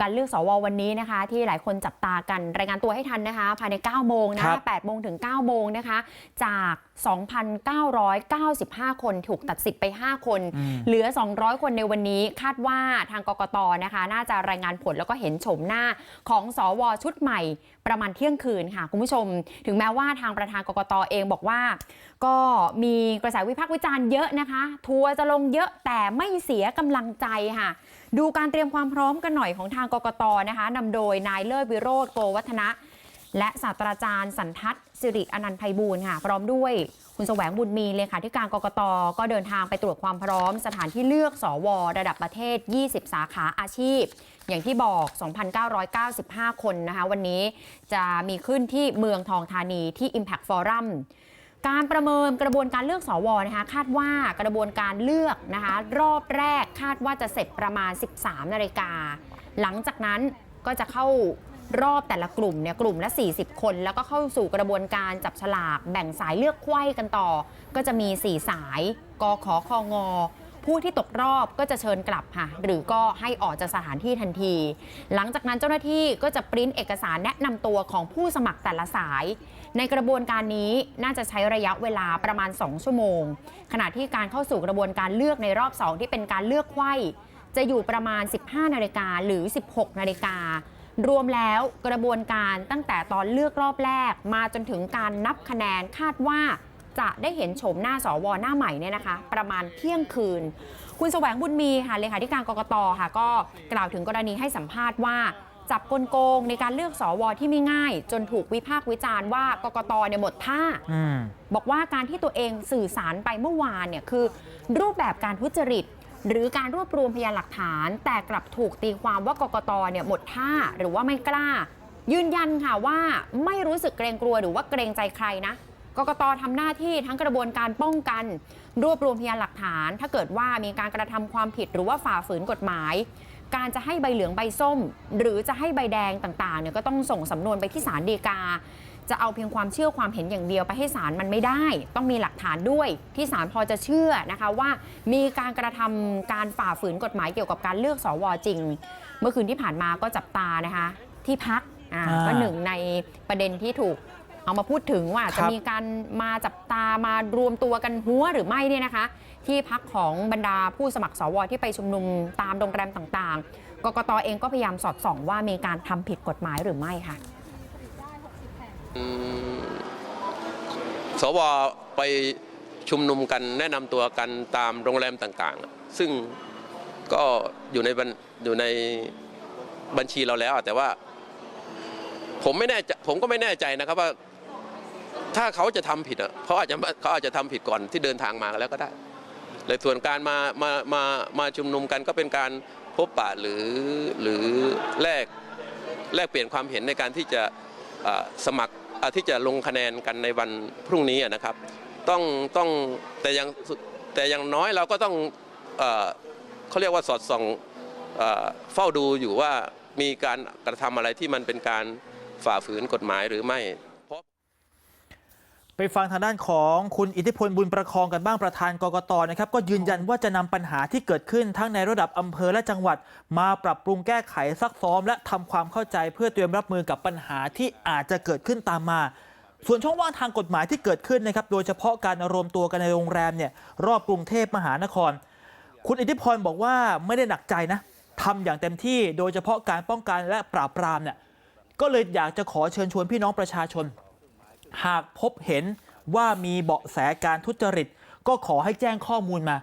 การเลือกสววันนี้นะคะ ที่หลายคนจับตากัน รายงานตัวให้ทันนะคะ ภายใน 9 โมงนะครับ8โมงถึง 9 โมงนะคะ จาก 2,995 คนถูกตัดสิทธิ์ไป 5 คนอืมเหลือ 200 คนในวันนี้คาดว่าทางกกตนะคะ น่าจะรายงานผลแล้วก็เห็นโฉมหน้าของสวชุดใหม่ประมาณเที่ยงคืนค่ะ คุณผู้ชม ถึงแม้ว่าทางประธานกกตเองบอกว่า ก็มีกระแสวิพากษ์วิจารณ์เยอะนะคะ ทัวร์จะลงเยอะแต่ไม่เสียกำลังใจค่ะ ดูการเตรียมความพร้อมกันหน่อยของทางกกตนะคะนำโดยนายเลิศวิโรธโกวัฒนะ และศาสตราจารย์สันทัศน์สิริอนันต์ไพบูลย์ค่ะ พร้อมด้วยคุณแสวงบุญมีเลขาธิการกกต ก็เดินทางไปตรวจความพร้อม สถานที่เลือกสวระดับประเทศ 20 สาขาอาชีพ อย่างที่บอก 2,995 คนนะคะ วันนี้จะมีขึ้นที่เมืองทองธานีที่ Impact Forum การประเมินกระบวนการเลือกสวนะคะคาดว่ากระบวนการเลือกนะคะรอบแรกคาดว่าจะเสร็จประมาณ 13นาฬิกา หลังจากนั้นก็จะเข้ารอบแต่ละกลุ่มเนี่ยกลุ่มละ 40 คน แล้วก็เข้าสู่กระบวนการจับฉลาก แบ่งสายเลือกไข้กันต่อ ก็จะมี 4 สายกขอคองอ ผู้ที่ตกรอบก็จะเชิญกลับค่ะ หรือก็ให้ออกจากสถานที่ทันที หลังจากนั้นเจ้าหน้าที่ก็จะปริ้นเอกสารแนะนำตัวของผู้สมัครแต่ละสาย ในกระบวนการนี้น่าจะใช้ระยะเวลาประมาณ 2 ชั่วโมง ขณะที่การเข้าสู่กระบวนการเลือกในรอบ 2 ที่เป็นการเลือกไข้จะอยู่ประมาณ 15 นาฬิกาหรือ 16 นาฬิการวมแล้วกระบวนการตั้งแต่ตอนเลือกรอบแรก มาจนถึงการนับคะแนนคาดว่า จะได้เห็นโฉมหน้าสวหน้าใหม่เนี่ยนะคะ ประมาณเที่ยงคืน คุณแสวงบุญมีค่ะเลขาธิการกกตค่ะ ก็กล่าวถึงกรณีให้สัมภาษณ์ว่าจับกลโกงในการเลือกสวที่ไม่ง่าย จนถูกวิพากษ์วิจารณ์ว่ากกตเนี่ยหมดท่าอืมบอกว่าการที่ตัวเองสื่อสารไปเมื่อวานเนี่ยคือ รูปแบบการทุจริต หรือการรวบรวมพยานหลักฐาน แต่กลับถูกตีความว่ากกตเนี่ยหมดท่าหรือว่าไม่กล้า ยืนยันค่ะว่าไม่รู้สึกเกรงกลัวหรือว่าเกรงใจใครนะ กกตทำหน้าที่ทั้งกระบวนการป้องกัน รวบรวมพยานหลักฐาน ถ้าเกิดว่ามีการกระทำความผิดหรือว่าฝ่าฝืนกฎหมาย การจะให้ใบเหลืองใบส้ม หรือจะให้ใบแดงต่างๆเนี่ยก็ต้องส่งสำนวนไปที่ศาลฎีกา จะเอาเพียงความเชื่อความเห็นอย่างเดียวไปให้ศาลมันไม่ได้ ต้องมีหลักฐานด้วย ที่ศาลพอจะเชื่อนะคะว่า มีการกระทำการฝ่าฝืนกฎหมายเกี่ยวกับการเลือกสวจริง เมื่อคืนที่ผ่านมาก็จับตานะคะ ที่พักอ่าอ่าก็หนึ่งในประเด็นที่ถูก เอามาพูดถึงว่าครัจะบมีการมาจับตามารวมตัวกันหัวหรือไม่เนี่ยนะคะ ที่พักของบรรดาผู้สมัครสวที่ไปชุมนุมตามโรงแรมต่างๆกกตเองก็พยายามสอดส่องว่ามีการทำผิดกฎหมายหรือไม่ค่ะอืมสวไปชุมนุมกันแนะนำตัวกันตามโรงแรมต่างๆ ซึ่งก็อยู่ในบัญอยู่ในบัญชีเราแล้วอะแต่ว่า ผมไม่แน่ใจผมก็ไม่แน่ใจนะครับว่า ถ้าเขาจะทำผิดอะเขาอาจจะเขาอาจจะทำผิดก่อนที่เดินทางมาแล้วก็ได้เลยส่วนการมามามามาชุมนุมกันก็เป็นการพบปะหรือหรือแลกแลกเปลี่ยนความเห็นในการที่จะสมัครที่จะลงคะแนนกันในวันพรุ่งนี้นะครับ ต้องต้องแต่ยังแต่ย่างน้อยเราก็ต้องเขาเรียกว่าสอดส่องเฝ้าดูอยู่ว่ามีการกระทำอะไรที่มันเป็นการฝ่าฝืนกฎหมายหรือไม่ ไปฟังทางด้านของคุณอิทธิพลบุญประคองกันบ้างประธานกกตนะครับก็ยืนยันว่าจะนำปัญหาที่เกิดขึ้นทั้งในระดับอำเภอและจังหวัด มาปรับปรุงแก้ไขซักซ้อม และทำความเข้าใจเพื่อเตรียมรับมือกับปัญหาที่อาจจะเกิดขึ้นตามมา ส่วนช่องว่างทางกฎหมายที่เกิดขึ้นนะครับโดยเฉพาะการรวมตัวกันในโรงแรมเนี่ยรอบกรุงเทพมหานคร คุณอิทธิพรบอกว่าไม่ได้หนักใจนะทำอย่างเต็มที่โดยเฉพาะการป้องกันและปราบปรามเนี่ยก็เลยอยากจะขอเชิญชวนพี่น้องประชาชน หากพบเห็นว่ามีเบาะแสการทุจริต ก็ขอให้แจ้งข้อมูลมา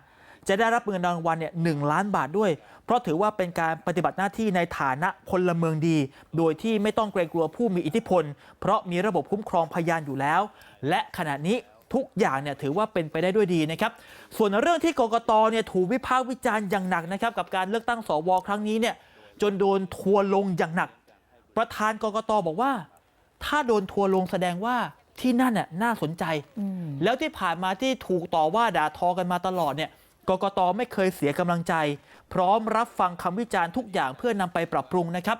จะได้รับเงินรางวัลเนี่ยหล้านบาทด้วย เพราะถือว่าเป็นการปฏิบัติหน้าที่ในฐานะพลเมืองดี โดยที่ไม่ต้องเกรงกลัวผู้มีอิทธิพล เพราะมีระบบคุ้มครองพยานอยู่แล้ว และขณะนี้ทุกอย่างเนี่ยถือว่าเป็นไปได้ด้วยดีนะครับ ส่วนเรื่องที่กกตเนี่ยถูกวิพากษ์วิจารณ์อย่างหนักนะครับกับการเลือกตั้งสวครั้งนี้เนี่ยจนโดนทัวร์ลงอย่างหนัก ประธานกกตบอกว่า ถ้าโดนทัวร์ลงแสดงว่าที่นั่นน่ะน่าสนใจ แล้วที่ผ่านมาที่ถูกต่อว่าด่าทอกันมาตลอดเนี่ยกกตไม่เคยเสียกำลังใจ พร้อมรับฟังคำวิจารณ์ทุกอย่างเพื่อนำไปปรับปรุงนะครับ